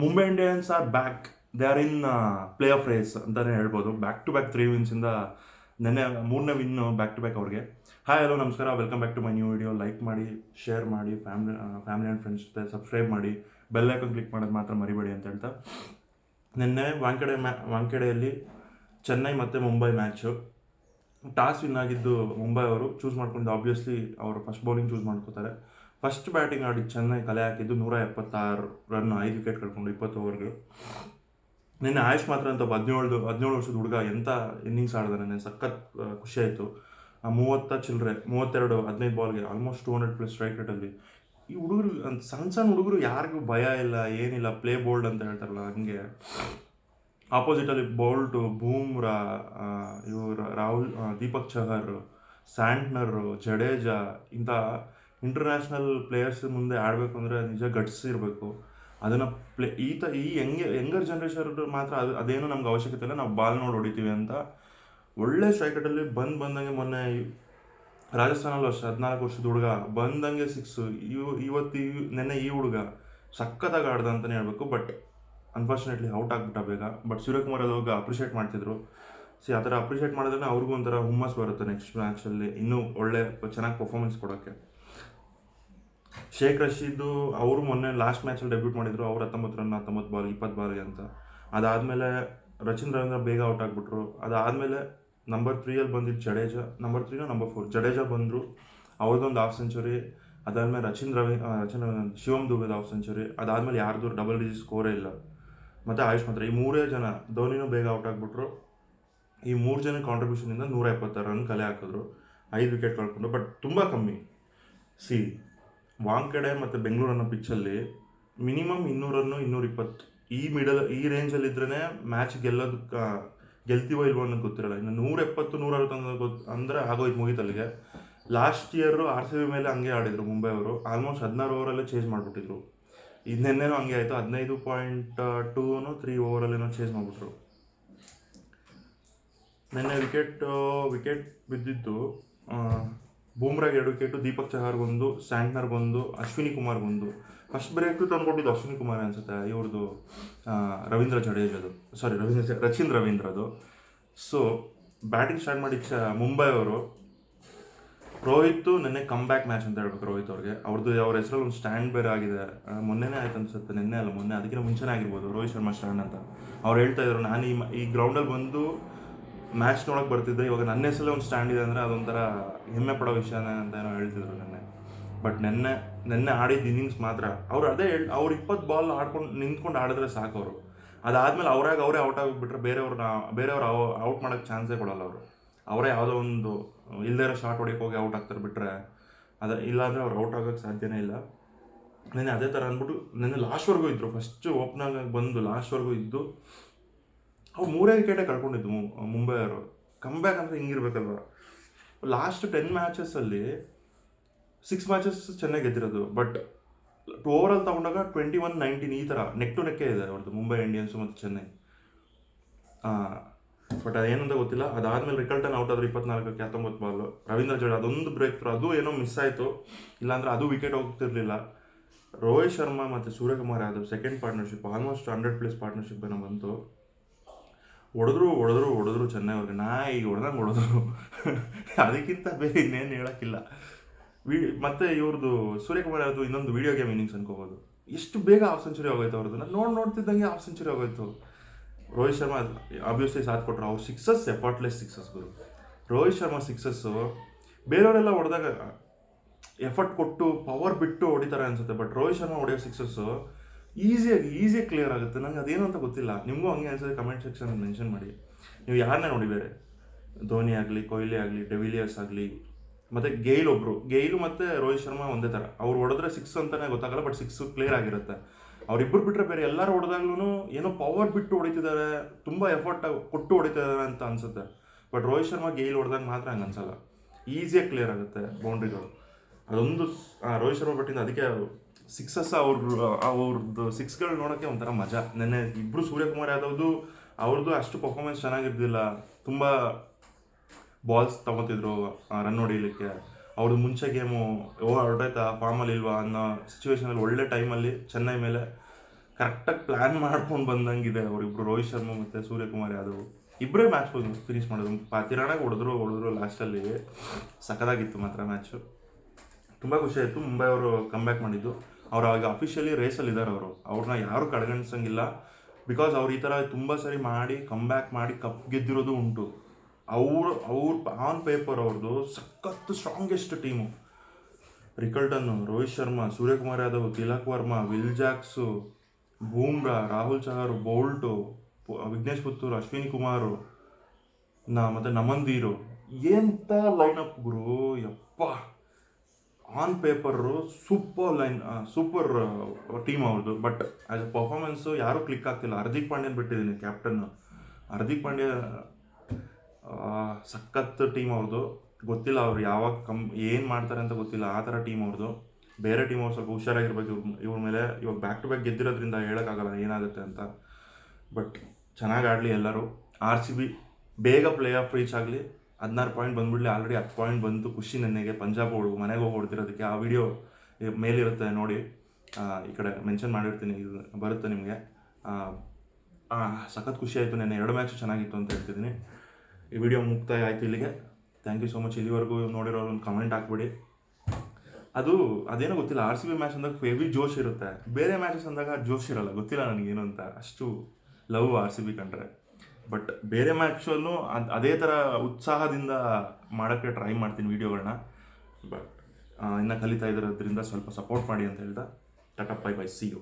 Mumbai Indians are back they are in playoff race ಅಂತಲೇ ಹೇಳ್ಬೋದು. Back to back three ವಿನ್ಸಿಂದ ನೆನ್ನೆ, ಮೂರನೇ ವಿನ್ ಬ್ಯಾಕ್ ಟು ಬ್ಯಾಕ್ ಅವ್ರಿಗೆ. ಹಾಯ್ ಹಲೋ ನಮಸ್ಕಾರ. Welcome back to my new video like ಮಾಡಿ share ಮಾಡಿ ಫ್ಯಾಮಿಲಿ ಫ್ಯಾಮಿಲಿ ಆ್ಯಂಡ್ ಫ್ರೆಂಡ್ಸ್ ಜೊತೆ ಸಬ್ಸ್ಕ್ರೈಬ್ ಮಾಡಿ. ಬೆಲ್ ಐಕನ್ ಕ್ಲಿಕ್ ಮಾಡೋದು ಮಾತ್ರ ಮರಿಬೇಡಿ ಅಂತ ಹೇಳ್ತಾ. ನಿನ್ನೆ ವಾಂಕೆಡೆ ಮ್ಯಾ ವಾಂಕೆಡೆಯಲ್ಲಿ ಚೆನ್ನೈ ಮತ್ತು ಮುಂಬೈ ಮ್ಯಾಚು ಟಾಸ್ ವಿನ್ ಆಗಿದ್ದು ಮುಂಬೈ ಅವರು ಚೂಸ್ ಮಾಡ್ಕೊಂಡು ಆಬ್ವಿಯಸ್ಲಿ ಅವರು ಫಸ್ಟ್ ಬೌಲಿಂಗ್ ಚೂಸ್ ಮಾಡ್ಕೋತಾರೆ. ಫಸ್ಟ್ ಬ್ಯಾಟಿಂಗ್ ಆಡಿ ಚೆನ್ನೈ ಕಲೆ ಹಾಕಿದ್ದು ನೂರ ಎಪ್ಪತ್ತಾರು ರನ್ ಐದು ವಿಕೆಟ್ ಕಳ್ಕೊಂಡು ಇಪ್ಪತ್ತು ಓವರ್ಗಳು ನಿನ್ನೆ ಆಯುಷ್ ಮಾತ್ರ ಅಂತ ಒಬ್ಬ ಹದಿನೇಳು ಹದಿನೇಳು ವರ್ಷದ ಹುಡುಗ ಎಂಥ ಇನ್ನಿಂಗ್ಸ್ ಆಡಿದ ನೆನ್ನೆ ಸಖತ್, ಆ ಮೂವತ್ತ ಚಿಲ್ಲರೆ ಮೂವತ್ತೆರಡು, ಹದಿನೈದು ಬಾಲ್ಗೆ almost two hundred plus strike ರೇಟಲ್ಲಿ ಈ ಹುಡುಗರು ಸಣ್ಣ ಸಣ್ಣ ಹುಡುಗರು ಯಾರಿಗೂ ಭಯ ಇಲ್ಲ, ಏನಿಲ್ಲ ಪ್ಲೇ ಬೋಲ್ಡ್ ಅಂತ ಹೇಳ್ತಾರಲ್ಲ, ಹಂಗೆ. ಆಪೋಸಿಟಲ್ಲಿ ಬೋಲ್ಟು ಬೂಮ್ರಾ ಇವರು ರಾಹುಲ್ ದೀಪಕ್ ಚಹರ್ ಸ್ಯಾಂಟ್ನರು ಜಡೇಜಾ ಇಂಥ ಇಂಟರ್ನ್ಯಾಷನಲ್ ಪ್ಲೇಯರ್ಸ್ ಮುಂದೆ ಆಡಬೇಕು ಅಂದರೆ ನಿಜ ಗಟ್ಸ್ ಇರಬೇಕು. ಅದನ್ನು ಪ್ಲೇ ಈ ತ, ಈ ಯಂಗ್ ಯಂಗರ್ ಜನ್ರೇಷನ್ ಮಾತ್ರ ಅದು, ಅದೇನು ನಮ್ಗೆ ಅವಶ್ಯಕತೆ ಇಲ್ಲ. ನಾವು ಬಾಲ್ ನೋಡಿ ಹೊಡಿತೀವಿ ಅಂತ ಒಳ್ಳೆ ಸ್ಟ್ರೈಕಟಲ್ಲಿ ಬಂದು ಬಂದಂಗೆ ಮೊನ್ನೆ ರಾಜಸ್ಥಾನಲ್ಲಿ ವರ್ಷ ಹದಿನಾಲ್ಕು ವರ್ಷದ ಹುಡುಗ ಬಂದಂಗೆ ಸಿಕ್ಸು ಇವು, ಇವತ್ತು ಈ, ನೆನ್ನೆ ಈ ಹುಡುಗ ಸಖತ್ತಾಗಿ ಆಡ್ದ ಅಂತಲೇ ಹೇಳಬೇಕು ಬಟ್ ಅನ್ಫಾರ್ಚುನೇಟ್ಲಿ ಔಟ್ ಆಗಿಬಿಟ್ಟ ಬೇಗ. ಬಟ್ ಸೂರ್ಯಕುಮಾರ್ ಹೋಗಿ ಅಪ್ರಿಷಿಯೇಟ್ ಮಾಡ್ತಿದ್ರು. ಸಿ ಆ ಥರ ಅಪ್ರಿಷಿಯೇಟ್ ಮಾಡಿದ್ರೆ ಅವ್ರಿಗೂ ಒಂಥರ ಹುಮ್ಮಸ್ ಬರುತ್ತೆ ನೆಕ್ಸ್ಟ್ ಮ್ಯಾಚಲ್ಲಿ ಇನ್ನೂ ಒಳ್ಳೆ, ಚೆನ್ನಾಗಿ ಪರ್ಫಾರ್ಮೆನ್ಸ್ ಕೊಡೋಕ್ಕೆ. ಶೇಖ್ ರಶೀದು ಅವರು ಮೊನ್ನೆ ಲಾಸ್ಟ್ ಮ್ಯಾಚಲ್ಲಿ ಡೆಬ್ಯೂಟ್ ಮಾಡಿದ್ರು. ಅವ್ರು ಹತ್ತೊಂಬತ್ತು ರನ್ ಹತ್ತೊಂಬತ್ತು ಬಾಲ್, ಇಪ್ಪತ್ತು ಬಾಲ್ ಅಂತ. ಅದಾದಮೇಲೆ ರಚಿನ್ ರವೀಂದ್ರ ಬೇಗ ಔಟ್ ಆಗಿಬಿಟ್ರು. ಅದಾದಮೇಲೆ ನಂಬರ್ ತ್ರೀಯಲ್ಲಿ ಬಂದಿದ್ದು ಜಡೇಜಾ ನಂಬರ್ ತ್ರೀನೋ ನಂಬರ್ ಫೋರ್ ಜಡೇಜಾ ಬಂದರು. ಅವ್ರದ್ದೊಂದು ಹಾಫ್ ಸೆಂಚುರಿ ಅದಾದಮೇಲೆ ರಚಿನ್ ರವಿ ರಚಿನ್, ಶಿವಮ್ ದುಬೆದು ಹಾಫ್ ಸೆಂಚುರಿ ಅದಾದಮೇಲೆ ಯಾರ್ದು ಡಬಲ್ ಡಿಜಿಟ್ ಸ್ಕೋರೇ ಇಲ್ಲ. ಮತ್ತು ಆಯುಷ್ ಮಾತ್ರ. ಈ ಮೂರೇ ಜನ, ಧೋನಿನೂ ಬೇಗ ಔಟ್ ಆಗಿಬಿಟ್ರು. ಈ ಮೂರು ಜನ ಕಾಂಟ್ರಿಬ್ಯೂಷನಿಂದ ನೂರ ಎಪ್ಪತ್ತಾರು ರನ್ ಕಲೆ ಹಾಕಿದ್ರು. ಐದು ವಿಕೆಟ್ ಕಳ್ಕೊಂಡು ಬಟ್ ತುಂಬ ಕಮ್ಮಿ. ಸಿ ವಾಂಕಡೆ ಮತ್ತು ಬೆಂಗಳೂರು ಅನ್ನೋ ಪಿಚ್ಚಲ್ಲಿ ಮಿನಿಮಮ್ ಇನ್ನೂರನ್ನು ಇನ್ನೂರ ಇಪ್ಪತ್ತು ಈ ಮಿಡಲ್ ಈ ರೇಂಜಲ್ಲಿ ಇದ್ರೇ ಮ್ಯಾಚ್ ಗೆಲ್ಲೋದಕ್ಕೆ, ಗೆಲ್ತೀವೋ ಇಲ್ವೋ ಅನ್ನೋದು ಗೊತ್ತಿರಲ್ಲ. ಇನ್ನು ನೂರ ಎಪ್ಪತ್ತು ನೂರ ಅರವತ್ತು ಅನ್ನೋದು ಗೊತ್ತು ಅಂದರೆ ಆಗೋಯ್ತು ಮುಗೀತಲ್ಲಿಗೆ last year R C B ಮೇಲೆ ಹಂಗೆ ಆಡಿದ್ರು ಮುಂಬೈ ಅವರು ಆಲ್ಮೋಸ್ಟ್ ಹದಿನಾರು ಓವರಲ್ಲೇ ಚೇಂಜ್ ಮಾಡಿಬಿಟ್ಟಿದ್ರು. ಇದು ನಿನ್ನೆನೂ ಹಂಗೆ ಆಯಿತು. ಹದಿನೈದು ಪಾಯಿಂಟ್ ಟೂನು ತ್ರೀ ಓವರಲ್ಲೇನೋ ಚೇಂಜ್ ಮಾಡಿಬಿಟ್ರು. ನಿನ್ನೆ ವಿಕೆಟ್ ವಿಕೆಟ್ ಬಿದ್ದಿದ್ದು ಬೂಮ್ರಾಗೆ ಎರಡು ವಿಕೆಟು ದೀಪಕ್ ಚಹರ್ಗೊಂದು ಸ್ಯಾಂಟ್ನರ್ಗೊಂದು ಅಶ್ವಿನಿ ಕುಮಾರ್ಗೊಂದು ಫಸ್ಟ್ ಬ್ರೇಕ್ ತಂದ್ಕೊಟ್ಟಿದ್ದು ಅಶ್ವಿನಿ ಕುಮಾರ್ ಅನ್ಸುತ್ತೆ ಇವ್ರದ್ದು ರವೀಂದ್ರ ಜಡೇಜದು ಸಾರಿ ರವೀಂದ್ರ ರಚಿನ್ ರವೀಂದ್ರದು ಸೊ ಬ್ಯಾಟಿಂಗ್ ಸ್ಟಾರ್ಟ್ ಮಾಡಿ ಮುಂಬೈ ಅವರು, ರೋಹಿತ್, ನಿನ್ನೆ ಕಮ್ ಬ್ಯಾಕ್ ಮ್ಯಾಚ್ ಅಂತ ಹೇಳ್ಬೇಕು ರೋಹಿತ್ ಅವ್ರಿಗೆ. ಅವ್ರದ್ದು ಅವ್ರ ಹೆಸರಲ್ಲಿ ಒಂದು ಸ್ಟ್ಯಾಂಡ್ ಬೇರೆ ಆಗಿದೆ. ಮೊನ್ನೆನೇ ಆಯ್ತು ಅನ್ಸುತ್ತೆ, ನಿನ್ನೆ ಅಲ್ಲ, ಮೊನ್ನೆ, ಅದಕ್ಕಿಂತ ಮುಂಚೆನೇ ಆಗಿರ್ಬೋದು, ರೋಹಿತ್ ಶರ್ಮಾ ಸ್ಟ್ಯಾಂಡ್ ಅಂತ. ಅವ್ರು ಹೇಳ್ತಾ ಇದ್ರು, ನಾನು ಈ ಈ ಗ್ರೌಂಡಲ್ಲಿ ಬಂದು ಮ್ಯಾಚ್ ನೋಡೋಕೆ ಬರ್ತಿದ್ದೆ ಇವಾಗ ನನ್ನ ಹೆಸರಲ್ಲೇ ಒಂದು ಸ್ಟ್ಯಾಂಡ್ ಇದೆ ಅಂದರೆ ಅದೊಂಥರ ಹೆಮ್ಮೆ ಪಡೋ ವಿಷಯನೇ ಅಂತ ಏನೋ ಹೇಳ್ತಿದ್ರು ನೆನ್ನೆ. ಬಟ್ ನೆನ್ನೆ ನೆನ್ನೆ ಆಡಿದ ಇನ್ನಿಂಗ್ಸ್ ಮಾತ್ರ. ಅವ್ರು ಅದೇ ಹೇಳಿ, ಅವ್ರು ಇಪ್ಪತ್ತು ಬಾಲ್ ಆಡ್ಕೊಂಡು, ನಿಂತ್ಕೊಂಡು ಆಡಿದ್ರೆ ಸಾಕು ಅವರು. ಅದಾದ್ಮೇಲೆ ಅವ್ರಾಗ ಅವರೇ ಔಟ್ ಆಗಿಬಿಟ್ರೆ ಬೇರೆಯವ್ರನ್ನ ಬೇರೆಯವ್ರು ಔಟ್ ಮಾಡೋಕ್ಕೆ ಚಾನ್ಸೇ ಕೊಡಲ್ಲ ಅವರು. ಅವರೇ ಯಾವುದೋ ಒಂದು ಇಲ್ಲದೇ ಇರೋ ಶಾರ್ಟ್ ಹೊಡಿಯೋಕೆ ಹೋಗಿ ಔಟ್ ಆಗ್ತಾರೆ ಬಿಟ್ಟರೆ ಅದ, ಇಲ್ಲಾಂದರೆ ಅವ್ರು ಔಟ್ ಆಗೋಕ್ಕೆ ಸಾಧ್ಯನೇ ಇಲ್ಲ. ನೆನ್ನೆ ಅದೇ ಥರ ಅಂದ್ಬಿಟ್ಟು, ನೆನ್ನೆ ಲಾಸ್ಟ್ವರೆಗೂ ಇದ್ದರು ಫಸ್ಟ್ ಓಪನಾಗ ಬಂದು ಲಾಸ್ಟ್ವರೆಗೂ ಇದ್ದು ಅವ್ರು ಮೂರೇ ವಿಕೆಟೇ ಕಳ್ಕೊಂಡಿದ್ದು ಮುಂಬೈ ಅವರು. ಕಮ್ ಬ್ಯಾಕ್ ಅಂದರೆ ಹಿಂಗಿರ್ಬೇಕಲ್ವ? ಲಾಸ್ಟ್ ಟೆನ್ ಮ್ಯಾಚಸ್ಸಲ್ಲಿ ಸಿಕ್ಸ್ ಮ್ಯಾಚಸ್ ಚೆನ್ನಾಗಿ ಗೆದ್ದಿರೋದು. ಬಟ್ ಓವರ್ ಆಲ್ ತಗೊಂಡಾಗ ಟ್ವೆಂಟಿ ಒನ್ ನೈನ್ಟೀನ್ ಈ ಥರ ನೆಕ್ ಟು ನೆಕ್ಕೇ ಇದೆ ಅವ್ರದ್ದು ಮುಂಬೈ ಇಂಡಿಯನ್ಸು ಮತ್ತು ಚೆನ್ನೈ. ಬಟ್ ಅದೇನಂತ ಗೊತ್ತಿಲ್ಲ. ಅದಾದಮೇಲೆ ರಿಕಲ್ಟನ್ ಔಟ್ ಆದ್ರೆ ಇಪ್ಪತ್ನಾಲ್ಕಕ್ಕೆ ಹತ್ತೊಂಬತ್ತು ಬಾಲು ರವೀಂದ್ರ ಜಡೇಜಾ, ಅದೊಂದು ಬ್ರೇಕ್ ಥ್ರೂ ಅದು ಏನೋ ಮಿಸ್ ಆಯಿತು. ಇಲ್ಲಾಂದ್ರೆ ಅದು ವಿಕೆಟ್ ಹೋಗ್ತಿರ್ಲಿಲ್ಲ. ರೋಹಿತ್ ಶರ್ಮಾ ಮತ್ತು Suryakumar Yadav second partnership almost hundred plus partnership ಏನೋ ಬಂತು. ಹೊಡೆದ್ರು ಹೊಡೆದ್ರು ಹೊಡೆದ್ರು ಚೆನ್ನೈ ನಾ ಈಗ ಹೊಡೆದಂಗೆ ಹೊಡೆದ್ರು. ಅದಕ್ಕಿಂತ ಬೇರೆ ಇನ್ನೇನು ಹೇಳೋಕ್ಕಿಲ್ಲ. ವಿ, ಮತ್ತು ಇವ್ರದ್ದು ಸೂರ್ಯಕುಮಾರ್ ಅವ್ರದ್ದು ಇನ್ನೊಂದು ವಿಡಿಯೋ ಗೇಮ್ ಇನ್ನಿಂಗ್ಸ್ ಅನ್ಕೋಬೋದು. ಎಷ್ಟು ಬೇಗ ಹಾಫ್ ಸೆಂಚುರಿ ಆಗೋಯ್ತು ಅವ್ರದ್ದು. ನಾನು ನೋಡಿ, ನೋಡ್ತಿದ್ದಂಗೆ ಹಾಫ್ ಸೆಂಚುರಿ ಆಗೋಯ್ತು. ರೋಹಿತ್ ಶರ್ಮಾ ಆಬ್ವಿಯಸ್ಲಿ ಸಾಥ್ ಕೊಟ್ಟರು ಅವ್ರು ಸಿಕ್ಸಸ್ ಎಫರ್ಟ್ಲೆಸ್ ಸಿಕ್ಸಸ್ ಗುರು. ರೋಹಿತ್ ಶರ್ಮಾ ಸಿಕ್ಸಸ್ಸು ಬೇರೆಯವರೆಲ್ಲ ಹೊಡೆದಾಗ ಎಫರ್ಟ್ ಕೊಟ್ಟು ಪವರ್ ಬಿಟ್ಟು ಹೊಡಿತಾರೆ ಅನ್ಸುತ್ತೆ. ಬಟ್ ರೋಹಿತ್ ಶರ್ಮಾ ಹೊಡೆಯೋ ಸಿಕ್ಸಸ್ಸು ಈಸಿಯಾಗಿ ಈಸಿಯಾಗಿ ಕ್ಲಿಯರ್ ಆಗುತ್ತೆ. ನಂಗೆ ಅದೇನು ಅಂತ ಗೊತ್ತಿಲ್ಲ. ನಿಮಗೂ ಹಂಗೆ ಅನ್ಸುತ್ತೆ ಕಮೆಂಟ್ ಸೆಕ್ಷನ್ ಮೆನ್ಷನ್ ಮಾಡಿ. ನೀವು ಯಾರನ್ನೇ ನೋಡಿ ಧೋನಿ ಆಗಲಿ, ಕೊಹ್ಲಿ ಆಗಲಿ ಡೆವಿಲಿಯರ್ಸ್ ಆಗಲಿ, ಮತ್ತು ಗೇಲ್ ಒಬ್ರು. ಗೇಲು ಮತ್ತು ರೋಹಿತ್ ಶರ್ಮಾ ಒಂದೇ ಥರ. ಅವ್ರು ಹೊಡೆದ್ರೆ ಸಿಕ್ಸ್ ಅಂತಲೇ ಗೊತ್ತಾಗಲ್ಲ ಬಟ್ ಸಿಕ್ಸ್ ಕ್ಲಿಯರ್ ಆಗಿರುತ್ತೆ. ಅವರಿಬ್ಬರು ಬಿಟ್ಟರೆ ಬೇರೆ ಎಲ್ಲರೂ ಹೊಡೆದಾಗ್ಲೂ ಏನೋ ಪವರ್ ಬಿಟ್ಟು ಹೊಡಿತಿದ್ದಾರೆ ತುಂಬ ಎಫರ್ಟ್ ಕೊಟ್ಟು ಹೊಡಿತಿದ್ದಾರೆ ಅಂತ ಅನ್ಸುತ್ತೆ. ಬಟ್ ರೋಹಿತ್ ಶರ್ಮಾ ಗೇಲ್ ಹೊಡೆದಾಗ ಮಾತ್ರ ಹಂಗೆ ಅನ್ಸಲ್ಲ. ಈಸಿಯಾಗಿ ಕ್ಲಿಯರ್ ಆಗುತ್ತೆ ಬೌಂಡ್ರಿಗಳು ಅದೊಂದು ರೋಹಿತ್ ಶರ್ಮಾ ಬಟ್ಟಿಂದ ಅದಕ್ಕೆ ಸಿಕ್ಸಸ್ ಅವ್ರ ಅವ್ರದ್ದು ಸಿಕ್ಸ್ಗಳು ನೋಡೋಕ್ಕೆ ಒಂಥರ ಮಜಾ. ನೆನ್ನೆ ಇಬ್ಬರು ಸೂರ್ಯಕುಮಾರ್ ಯಾದವ್ದು ಅವ್ರದ್ದು ಅಷ್ಟು ಪರ್ಫಾರ್ಮೆನ್ಸ್ ಚೆನ್ನಾಗಿರ್ದಿಲ್ಲ. ತುಂಬ ಬಾಲ್ಸ್ ತಗೋತಿದ್ರು ರನ್ ಹೊಡಿಲಿಕ್ಕೆ. ಅವ್ರದ್ದು ಮುಂಚೆ ಗೇಮು ಓ ಹೊರಟಾಯ್ತಾ ಫಾರ್ಮಲ್ಲಿ ಇಲ್ವಾ ಅನ್ನೋ ಸಿಚುವೇಶನಲ್ಲಿ ಒಳ್ಳೆ ಟೈಮಲ್ಲಿ ಚೆನ್ನೈ ಮೇಲೆ ಕರೆಕ್ಟಾಗಿ ಪ್ಲ್ಯಾನ್ ಮಾಡ್ಕೊಂಡು ಬಂದಂಗಿದೆ ಅವರಿಬ್ರು ರೋಹಿತ್ ಶರ್ಮಾ ಮತ್ತು ಸೂರ್ಯಕುಮಾರ್ ಯಾದವ್. ಇಬ್ಬರೇ ಮ್ಯಾಚ್ ಫಿನಿಶ್ ಮಾಡೋದು ಪಾತಿರಾಣಾಗ ಹೊಡೆದ್ರು ಹೊಡೆದ್ರು ಲಾಸ್ಟಲ್ಲಿ ಸಖತ್ತಾಗಿತ್ತು ಮಾತ್ರ ಮ್ಯಾಚು ತುಂಬ ಖುಷಿ ಆಯಿತು. ಮುಂಬೈ ಅವರು ಕಮ್ಬ್ಯಾಕ್ ಮಾಡಿದ್ದು. ಅವ್ರು ಆಗ ಅಫಿಷಿಯಲಿ ರೇಸಲ್ಲಿ ಇದ್ದಾರೆ ಅವರು. ಅವ್ರನ್ನ ಯಾರು ಕಡೆಗಣಿಸಂಗಿಲ್ಲ. ಬಿಕಾಸ್ ಅವ್ರು ಈ ಥರ ತುಂಬ ಸರಿ ಮಾಡಿ ಕಮ್ ಬ್ಯಾಕ್ ಮಾಡಿ ಕಪ್ ಗೆದ್ದಿರೋದು ಉಂಟು. ಅವರು, ಅವ್ರ ಆನ್ ಪೇಪರ್ ಅವ್ರದ್ದು ಸಖತ್ strongest team Rickelton Rohit Sharma, Suryakumar Yadav, Tilak Varma, Will Jacks, Bumrah, Rahul Chahar, Boult Vignesh Puthur, Ashwani Kumar, ನಾ, ಮತ್ತು ನಮಂದೀರು ಎಂಥ ಲೈನಪ್ ಗುರು, ಯಪ್ಪ. On paper super line super team ಅವ್ರದ್ದು ಬಟ್ ಆ್ಯಸ್ ಅ ಪರ್ಫಾರ್ಮೆನ್ಸು ಯಾರೂ ಕ್ಲಿಕ್ ಆಗ್ತಿಲ್ಲ. ಹಾರ್ದಿಕ್ ಪಾಂಡ್ಯನ್ ಬಿಟ್ಟಿದ್ದೀನಿ ಕ್ಯಾಪ್ಟನ್ ಹಾರ್ದಿಕ್ ಪಾಂಡ್ಯ ಸಖತ್ ಟೀಮ್ ಅವ್ರದ್ದು ಗೊತ್ತಿಲ್ಲ ಅವ್ರು ಯಾವಾಗ ಕಮ್, ಏನು ಮಾಡ್ತಾರೆ ಅಂತ ಗೊತ್ತಿಲ್ಲ. ಆ ಥರ ಟೀಮ್ ಅವ್ರದ್ದು ಬೇರೆ ಟೀಮ್ ಅವ್ರು ಸ್ವಲ್ಪ ಹುಷಾರಾಗಿರ್ಬೇಕು. ಇವ್ರ ಇವ್ರ ಮೇಲೆ ಇವಾಗ ಬ್ಯಾಕ್ ಟು ಬ್ಯಾಕ್ ಗೆದ್ದಿರೋದ್ರಿಂದ ಹೇಳೋಕ್ಕಾಗಲ್ಲ, ಏನಾಗುತ್ತೆ ಅಂತ. ಬಟ್ ಚೆನ್ನಾಗಿ ಆಡಲಿ ಎಲ್ಲರೂ. ಆರ್ ಸಿ ಬಿ ಬೇಗ ಪ್ಲೇ ಆಫ್ ರೀಚ್ ಆಗಲಿ. ಹದಿನಾರು ಪಾಯಿಂಟ್ ಬಂದ್ಬಿಡ್ಲಿ ಆಲ್ರೆಡಿ ಹತ್ತು ಪಾಯಿಂಟ್ ಬಂತು. ಖುಷಿ ನನಗೆ ಪಂಜಾಬ್ ಹೋಗಿ ಮನೆಗೆ ಹೋಗಿ ಹೊಡ್ತಿರೋದಕ್ಕೆ ಆ ವಿಡಿಯೋ ಮೇಲಿರುತ್ತೆ ನೋಡಿ. ಈ ಕಡೆ ಮೆನ್ಷನ್ ಮಾಡಿರ್ತೀನಿ, ಇದು ಬರುತ್ತೆ ನಿಮಗೆ. ಸಖತ್ ಖುಷಿ ಆಯಿತು ನೆನ್ನೆ. ಎರಡು ಮ್ಯಾಚು ಚೆನ್ನಾಗಿತ್ತು ಅಂತ ಹೇಳ್ತಿದ್ದೀನಿ. ಈ ವಿಡಿಯೋ ಮುಕ್ತಾಯ ಆಯಿತು ಇಲ್ಲಿಗೆ. ಥ್ಯಾಂಕ್ ಯು ಸೊ ಮಚ್ ಇಲ್ಲಿವರೆಗೂ ನೋಡಿರೋ ಒಂದು ಕಮೆಂಟ್ ಹಾಕ್ಬಿಡಿ. ಅದು, ಅದೇನೋ ಗೊತ್ತಿಲ್ಲ. ಆರ್ ಸಿ ಬಿ ಮ್ಯಾಚ್ ಅಂದಾಗ ಹೆವಿ ಜೋಶ್ ಇರುತ್ತೆ. ಬೇರೆ ಮ್ಯಾಚಸ್ ಅಂದಾಗ ಜೋಶ್ ಇರಲ್ಲ. ಗೊತ್ತಿಲ್ಲ ನನಗೇನು ಅಂತ. ಅಷ್ಟು ಲವ್ ಆರ್ ಸಿ ಬಿ ಕಂಡ್ರೆ. ಬಟ್ ಬೇರೆ ಮ್ಯಾಚಲ್ಲೂ ಅದು, ಅದೇ ಥರ ಉತ್ಸಾಹದಿಂದ ಮಾಡೋಕ್ಕೆ ಟ್ರೈ ಮಾಡ್ತೀನಿ ವೀಡಿಯೋಗಳನ್ನ ಬಟ್ ಇನ್ನು ಕಲಿತಾ ಇರೋದ್ರಿಂದ ಸ್ವಲ್ಪ ಸಪೋರ್ಟ್ ಮಾಡಿ ಅಂತ ಹೇಳ್ತಾ tata bye bye see you